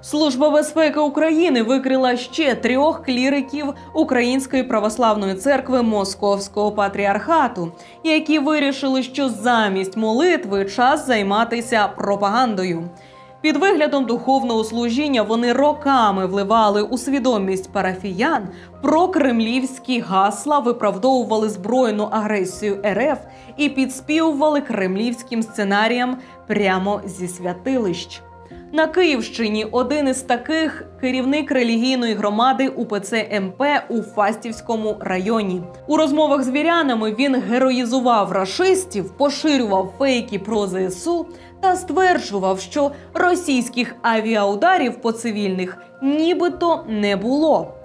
Служба безпеки України викрила ще трьох кліриків Української православної церкви Московського патріархату, які вирішили, що замість молитви час займатися пропагандою. Під виглядом духовного служіння вони роками вливали у свідомість парафіян про кремлівські гасла, виправдовували збройну агресію РФ і підспівували кремлівським сценаріям прямо зі святилищ. На Київщині один із таких керівник релігійної громади УПЦ МП у Фастівському районі. У розмовах з вірянами він героїзував рашистів, поширював фейки про ЗСУ та стверджував, що російських авіаударів по цивільних нібито не було.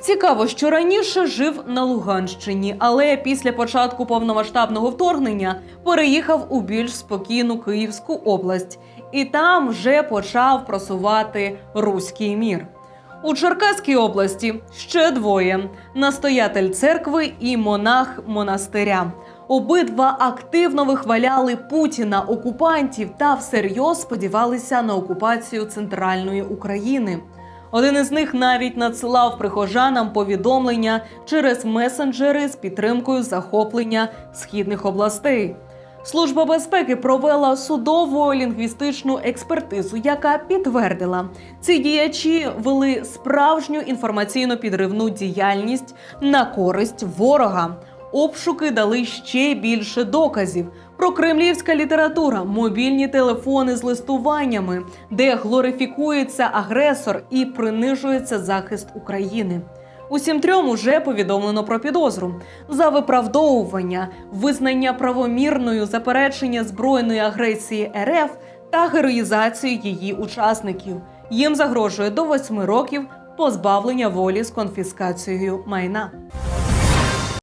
Цікаво, що раніше жив на Луганщині, але після початку повномасштабного вторгнення переїхав у більш спокійну Київську область і там вже почав просувати руський мір. У Черкаській області ще двоє: настоятель церкви і монах монастиря. Обидва активно вихваляли Путіна окупантів та всерйоз сподівалися на окупацію центральної України. Один із них навіть надсилав прихожанам повідомлення через месенджери з підтримкою захоплення східних областей. Служба безпеки провела судово лінгвістичну експертизу, яка підтвердила, ці діячі вели справжню інформаційно підривну діяльність на користь ворога. Обшуки дали ще більше доказів про кремлівська література, мобільні телефони з листуваннями, де глорифікується агресор і принижується захист України. Усім трьом уже повідомлено про підозру за виправдовування, визнання правомірною заперечення збройної агресії РФ та героїзацію її учасників. Їм загрожує до восьми років позбавлення волі з конфіскацією майна.